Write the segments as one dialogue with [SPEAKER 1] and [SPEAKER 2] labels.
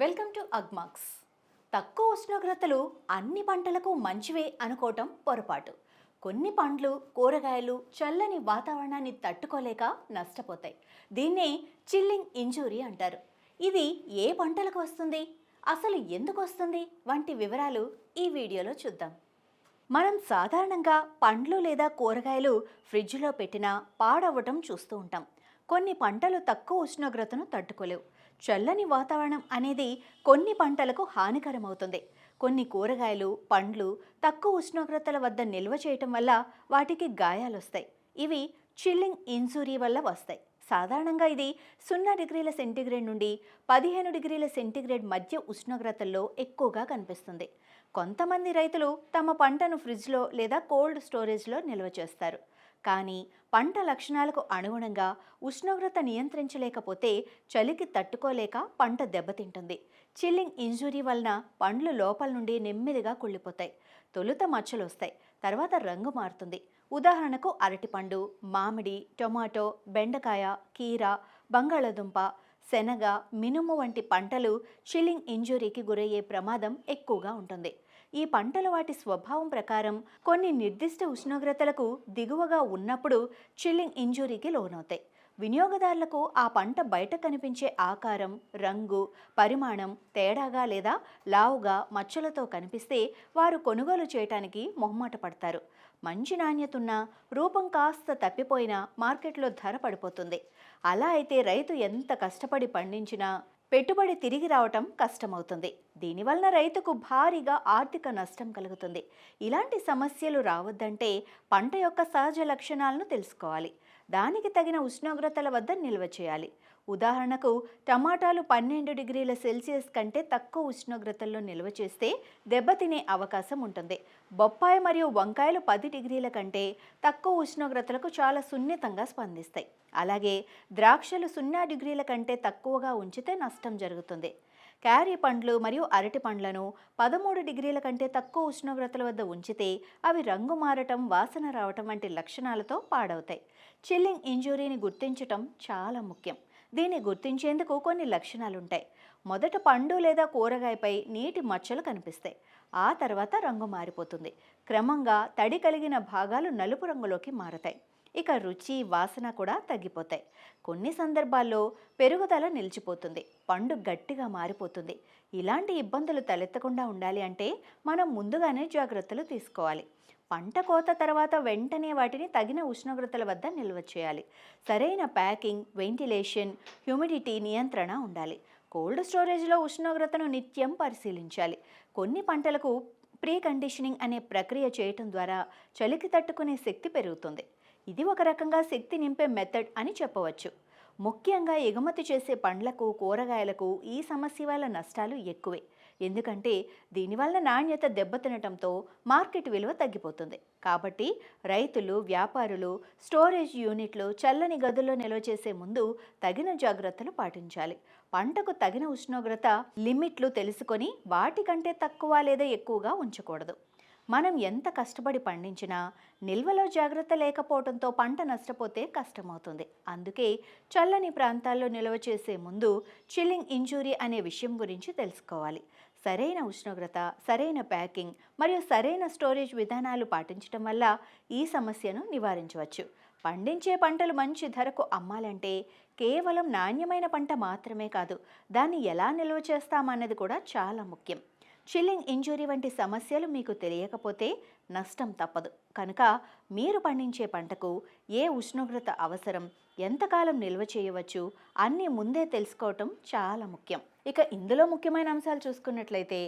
[SPEAKER 1] Welcome to Agmax. తక్కువ ఉష్ణోగ్రతలు అన్ని పంటలకు మంచివే అనుకోవటం పొరపాటు. కొన్ని పండ్లు కూరగాయలు చల్లని వాతావరణాన్ని తట్టుకోలేక నష్టపోతాయి. దీన్నే చిల్లింగ్ ఇంజూరీ అంటారు. ఇది ఏ పంటలకు వస్తుంది? అసలు ఎందుకు వస్తుంది? వంటి వివరాలు ఈ వీడియోలో చూద్దాం. మనం సాధారణంగా పండ్లు లేదా కూరగాయలు ఫ్రిడ్జ్లో పెట్టినా పాడవటం చూస్తూ ఉంటాం. కొన్ని పంటలు తక్కువ ఉష్ణోగ్రతను తట్టుకోలేవు. చల్లని వాతావరణం అనేది కొన్ని పంటలకు హానికరమవుతుంది. కొన్ని కూరగాయలు పండ్లు తక్కువ ఉష్ణోగ్రతల వద్ద నిల్వ చేయటం వల్ల వాటికి గాయాలు వస్తాయి ఇవి చిల్లింగ్ ఇన్సూరీ వల్ల వస్తాయి. సాధారణంగా ఇది సున్నా డిగ్రీల సెంటీగ్రేడ్ నుండి పదిహేను డిగ్రీల సెంటీగ్రేడ్ మధ్య ఉష్ణోగ్రతల్లో ఎక్కువగా కనిపిస్తుంది. కొంతమంది రైతులు తమ పంటను ఫ్రిడ్జ్లో లేదా కోల్డ్ స్టోరేజ్లో నిల్వ చేస్తారు. కానీ పంట లక్షణాలకు అనుగుణంగా ఉష్ణోగ్రత నియంత్రించలేకపోతే చలికి తట్టుకోలేక పంట దెబ్బతింటుంది. చిల్లింగ్ ఇంజురీ వలన పండ్లు లోపల నుండి నెమ్మదిగా కుళ్ళిపోతాయి. తొలుత మచ్చలు వస్తాయి తర్వాత రంగు మారుతుంది. ఉదాహరణకు అరటిపండు మామిడి టొమాటో బెండకాయ కీర బంగాళదుంప శనగ మినుము వంటి పంటలు చిల్లింగ్ ఇంజురీకి గురయ్యే ప్రమాదం ఎక్కువగా ఉంటుంది. ఈ పంటలు వాటి స్వభావం ప్రకారం కొన్ని నిర్దిష్ట ఉష్ణోగ్రతలకు దిగువగా ఉన్నప్పుడు చిల్లింగ్ ఇంజురీకి లోనవుతాయి. వినియోగదారులకు ఆ పంట బయట కనిపించే ఆకారం రంగు పరిమాణం తేడాగా లేదా లావుగా మచ్చలతో కనిపిస్తే వారు కొనుగోలు చేయటానికి మొహమాట పడతారు. మంచి నాణ్యతున్న రూపం కాస్త తప్పిపోయినా మార్కెట్లో ధర పడిపోతుంది. అలా అయితే రైతు ఎంత కష్టపడి పండించినా పెట్టుబడి తిరిగి రావటం కష్టమవుతుంది. దీనివలన రైతుకు భారీగా ఆర్థిక నష్టం కలుగుతుంది. ఇలాంటి సమస్యలు రావద్దంటే పంట యొక్క సహజ లక్షణాలను తెలుసుకోవాలి. దానికి తగిన ఉష్ణోగ్రతల వద్ద నిల్వ చేయాలి. ఉదాహరణకు టమాటాలు పన్నెండు డిగ్రీల సెల్సియస్ కంటే తక్కువ ఉష్ణోగ్రతల్లో నిల్వ చేస్తే దెబ్బతినే అవకాశం ఉంటుంది. బొప్పాయి మరియు వంకాయలు పది డిగ్రీల కంటే తక్కువ ఉష్ణోగ్రతలకు చాలా సున్నితంగా స్పందిస్తాయి. అలాగే ద్రాక్షలు సున్నా డిగ్రీల కంటే తక్కువగా ఉంచితే నష్టం జరుగుతుంది. క్యారీ పండ్లు మరియు అరటి పండ్లను పదమూడు డిగ్రీల కంటే తక్కువ ఉష్ణోగ్రతల వద్ద ఉంచితే అవి రంగు మారటం వాసన రావటం వంటి లక్షణాలతో పాడవుతాయి. చిల్లింగ్ ఇంజురీని గుర్తించటం చాలా ముఖ్యం. దీన్ని గుర్తించేందుకు కొన్ని లక్షణాలుంటాయి. మొదట పండు లేదా కూరగాయపై నీటి మచ్చలు కనిపిస్తాయి. ఆ తర్వాత రంగు మారిపోతుంది. క్రమంగా తడి కలిగిన భాగాలు నలుపు రంగులోకి మారతాయి. ఇక రుచి వాసన కూడా తగ్గిపోతాయి. కొన్ని సందర్భాల్లో పెరుగుదల నిలిచిపోతుంది. పండు గట్టిగా మారిపోతుంది. ఇలాంటి ఇబ్బందులు తలెత్తకుండా ఉండాలి అంటే మనం ముందుగానే జాగ్రత్తలు తీసుకోవాలి. పంట కోత తర్వాత వెంటనే వాటిని తగిన ఉష్ణోగ్రతల వద్ద నిల్వ చేయాలి. సరైన ప్యాకింగ్ వెంటిలేషన్ హ్యూమిడిటీ నియంత్రణ ఉండాలి. కోల్డ్ స్టోరేజ్లో ఉష్ణోగ్రతను నిత్యం పరిశీలించాలి. కొన్ని పంటలకు ప్రీ కండిషనింగ్ అనే ప్రక్రియ చేయటం ద్వారా చలికి తట్టుకునే శక్తి పెరుగుతుంది. ఇది ఒక రకంగా శక్తి నింపే మెథడ్ అని చెప్పవచ్చు. ముఖ్యంగా ఎగుమతి చేసే పండ్లకు కూరగాయలకు ఈ సమస్య వల్ల నష్టాలు ఎక్కువే. ఎందుకంటే దీనివల్ల నాణ్యత దెబ్బతినటంతో మార్కెట్ విలువ తగ్గిపోతుంది. కాబట్టి రైతులు వ్యాపారులు స్టోరేజ్ యూనిట్లు చల్లని గదుల్లో నిల్వ చేసే ముందు తగిన జాగ్రత్తలు పాటించాలి. పంటకు తగిన ఉష్ణోగ్రత లిమిట్లు తెలుసుకొని వాటికంటే తక్కువ లేదా ఎక్కువగా ఉంచకూడదు. మనం ఎంత కష్టపడి పండించినా నిల్వలో జాగ్రత్త లేకపోవడంతో పంట నష్టపోతే కష్టమవుతుంది. అందుకే చల్లని ప్రాంతాల్లో నిల్వ చేసే ముందు చిల్లింగ్ ఇంజూరీ అనే విషయం గురించి తెలుసుకోవాలి. సరైన ఉష్ణోగ్రత సరైన ప్యాకింగ్ మరియు సరైన స్టోరేజ్ విధానాలు పాటించడం వల్ల ఈ సమస్యను నివారించవచ్చు. పండించే పంటలు మంచి ధరకు అమ్మాలంటే కేవలం నాణ్యమైన పంట మాత్రమే కాదు దాన్ని ఎలా నిల్వ చేస్తామన్నది కూడా చాలా ముఖ్యం. చిల్లింగ్ ఇంజురీ వంటి సమస్యలు మీకు తెలియకపోతే నష్టం తప్పదు. కనుక మీరు పండించే పంటకు ఏ ఉష్ణోగ్రత అవసరం ఎంతకాలం నిల్వ చేయవచ్చు అన్నీ ముందే తెలుసుకోవటం చాలా ముఖ్యం. ఇక ఇందులో ముఖ్యమైన అంశాలు చూసుకున్నట్లయితే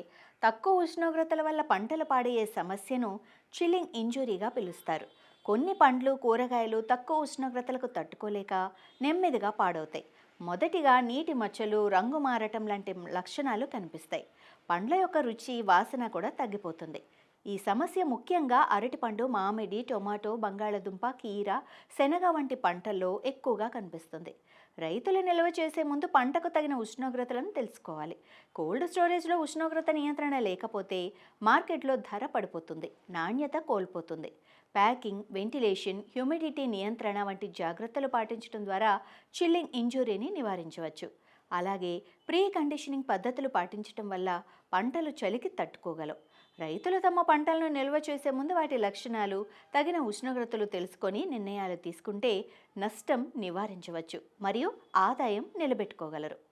[SPEAKER 1] తక్కువ ఉష్ణోగ్రతల వల్ల పంటలు పాడయ్యే సమస్యను చిల్లింగ్ ఇంజురీగా పిలుస్తారు. కొన్ని పండ్లు కూరగాయలు తక్కువ ఉష్ణోగ్రతలకు తట్టుకోలేక నెమ్మదిగా పాడవుతాయి. మొదటిగా నీటి మచ్చలు రంగు మారటం లాంటి లక్షణాలు కనిపిస్తాయి. పండ్ల యొక్క రుచి వాసన కూడా తగ్గిపోతుంది. ఈ సమస్య ముఖ్యంగా అరటిపండు మామిడి టొమాటో బంగాళదుంప కీర శనగ వంటి పంటల్లో ఎక్కువగా కనిపిస్తుంది. రైతులు నిల్వ చేసే ముందు పంటకు తగిన ఉష్ణోగ్రతలను తెలుసుకోవాలి. కోల్డ్ స్టోరేజ్లో ఉష్ణోగ్రత నియంత్రణ లేకపోతే మార్కెట్లో ధర పడిపోతుంది. నాణ్యత కోల్పోతుంది. ప్యాకింగ్ వెంటిలేషన్ హ్యూమిడిటీ నియంత్రణ వంటి జాగ్రత్తలు పాటించడం ద్వారా చిల్లింగ్ ఇంజురీని నివారించవచ్చు. అలాగే ప్రీ కండిషనింగ్ పద్ధతులు పాటించటం వల్ల పంటలు చలికి తట్టుకోగలవు. రైతులు తమ పంటలను నిల్వ చేసే ముందు వాటి లక్షణాలు తగిన ఉష్ణోగ్రతలు తెలుసుకొని నిర్ణయాలు తీసుకుంటే నష్టం నివారించవచ్చు మరియు ఆదాయం నిలబెట్టుకోగలరు.